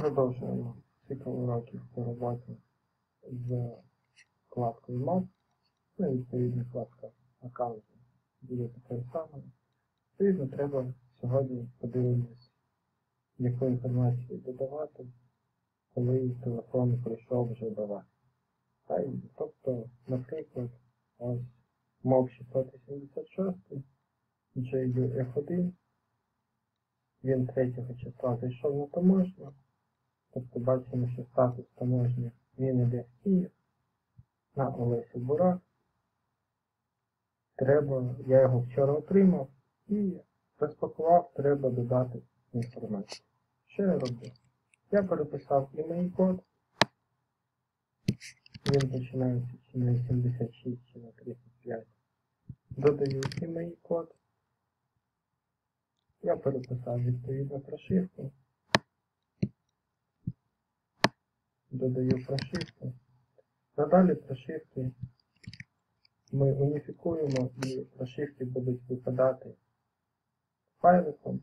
Продовжуємо цикл уроків по роботі з вкладкою Map. Ну і відповідно вкладка аккаунту буде такою самою. Відповідно, треба сьогодні подивитися, яку інформацію додавати, коли телефон прийшов вже до вас. Та тобто, наприклад, ось MOV 676 JUF1 він 3 числа зайшов на таможню. Тобто бачимо, що статус таможні він іде в Київ на Олесі Бурак. Треба, я його вчора отримав і розпакував, треба додати інформацію. Що я роблю? Я переписав імей код. Він починається чи на 76, чи на 35. Додаю імей код. Я переписав відповідну прошивку. Додаю прошивку. Надалі прошивки ми уніфікуємо і прошивки будуть випадати файликом,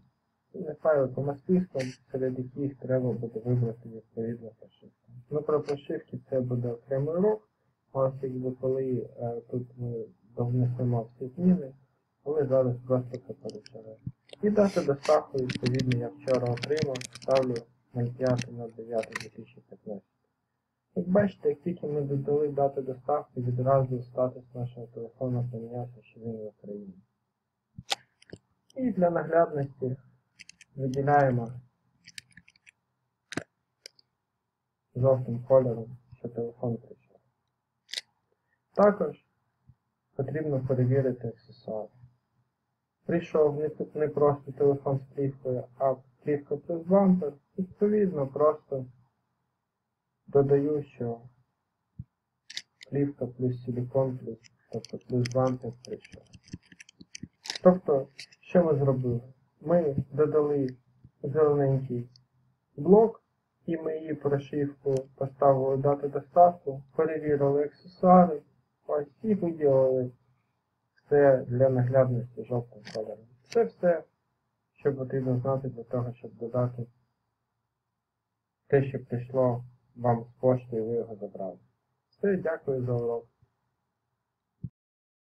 не файликом, а списком, серед яких треба буде вибрати відповідну прошивку. Ну про прошивки це буде окремий урок. Ось якби коли е, тут ми довнесемо всі зміни, але зараз просто це перечеремо. І дата доставки, відповідно, я вчора отримав, ставлю 05.09.2015. Як бачите, як тільки ми додали дату доставки, відразу статус нашого телефону помінявся, що він в Україні. І для наглядності виділяємо жовтим кольором, що телефон прийшов. Також потрібно перевірити аксесуари. Прийшов не просто телефон з плівкою, а плівка плюс бампер. Відповідно, просто додаю, що плівка плюс силикон плюс, тобто плюс бампер прийшов. Тобто, що ми зробили? Ми додали зелененький блок, і ми її прошивку поставили дату доставку, перевірили аксесуари, ось і виділили все для наглядності жовтим кольором. Це все, що потрібно знати для того, щоб додати те, що прийшло вам кошти і ви його забрали. Все, дякую за урок.